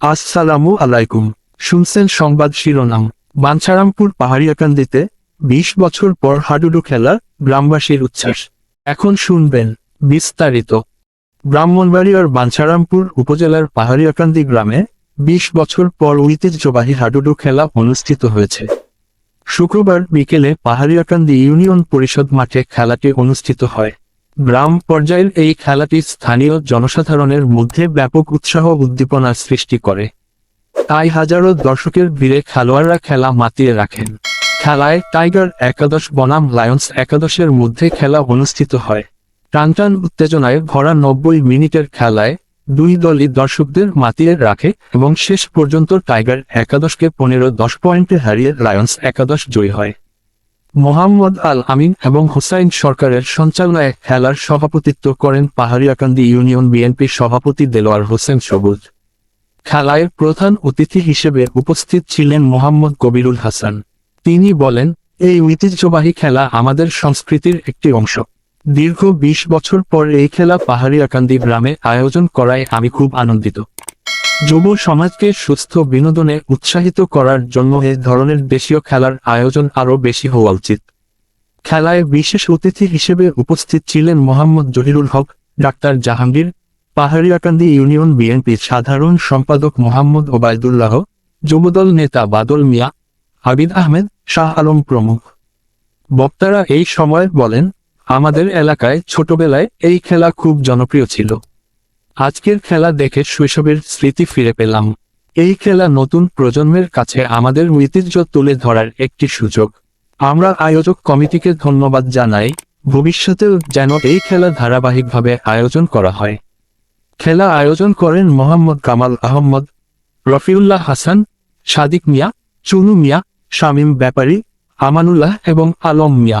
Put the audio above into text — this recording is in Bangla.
আসসালামু আলাইকুম। শুনছেন সংবাদ শিরোনাম। বাঞ্ছারামপুর পাহাড়িয়াকান্দিতে বিশ বছর পর হাডুডু খেলা, গ্রামবাসীর উচ্ছ্বাস। এখন শুনবেন বিস্তারিত। ব্রাহ্মণবাড়িয়ার বাঞ্ছারামপুর উপজেলার পাহাড়িয়াকান্দি গ্রামে বিশ বছর পর ঐতিহ্যবাহী হাডুডু খেলা অনুষ্ঠিত হয়েছে। শুক্রবার বিকেলে পাহাড়িয়াকান্দি ইউনিয়ন পরিষদ মাঠে খেলাটি অনুষ্ঠিত হয়। গ্রাম পর্যায়ের এই খেলাটি স্থানীয় জনসাধারণের মধ্যে ব্যাপক উৎসাহ উদ্দীপনার সৃষ্টি করে। তাই হাজারো দর্শকের ভিড়ে খেলোয়াড়রা খেলা মাতিয়ে রাখেন। খেলায় টাইগার একাদশ, বনাম লায়ন্স একাদশের মধ্যে খেলা অনুষ্ঠিত হয়। টানটান উত্তেজনায় ভরা নব্বই মিনিটের খেলায় দুই দলই দর্শকদের মাতিয়ে রাখে এবং শেষ পর্যন্ত টাইগার একাদশকে পনেরো দশ পয়েন্টে হারিয়ে লায়ন্স একাদশ জয়ী হয়। মোহাম্মদ আল আমিন এবং হুসাইন সরকারের সঞ্চালনায় খেলার সভাপতিত্ব করেন পাহাড়িয়াকান্দি ইউনিয়ন বিএনপির সভাপতি দেলোয়ার হোসেন সবুজ। খেলায় প্রধান অতিথি হিসেবে উপস্থিত ছিলেন মোহাম্মদ কবিরুল হাসান। তিনি বলেন, এই ঐতিহ্যবাহী খেলা আমাদের সংস্কৃতির একটি অংশ। দীর্ঘ বিশ বছর পর এই খেলা পাহাড়িয়াকান্দি গ্রামে আয়োজন করায় আমি খুব আনন্দিত। যুব সমাজকে সুস্থ বিনোদনে উৎসাহিত করার জন্য এ ধরনের দেশীয় খেলার আয়োজন আরও বেশি হওয়া উচিত। খেলায় বিশেষ অতিথি হিসেবে উপস্থিত ছিলেন মোহাম্মদ জহিরুল হক, ডাক্তার জাহাঙ্গীর, পাহাড়িয়াকান্দি ইউনিয়ন বিএনপির সাধারণ সম্পাদক মোহাম্মদ ওবায়দুল্লাহ, যুবদল নেতা বাদল মিয়া হাবিদ আহমেদ, শাহ আলম প্রমুখ। বক্তারা এই সময় বলেন, আমাদের এলাকায় ছোটবেলায় এই খেলা খুব জনপ্রিয় ছিল। আজকের খেলা দেখে শৈশবের স্মৃতি ফিরে পেলাম। এই খেলা নতুন প্রজন্মের কাছে আমাদের ঐতিহ্য তুলে ধরার একটি সুযোগ। আমরা আয়োজক কমিটিকে ধন্যবাদ জানাই, ভবিষ্যতেও যেন এই খেলা ধারাবাহিকভাবে আয়োজন করা হয়। খেলা আয়োজন করেন মোহাম্মদ কামাল আহমদ, রফিউল্লাহ হাসান, সাদিক মিয়া, চুনু মিয়া, শামীম ব্যাপারী, আমানুল্লাহ এবং Alam Mia.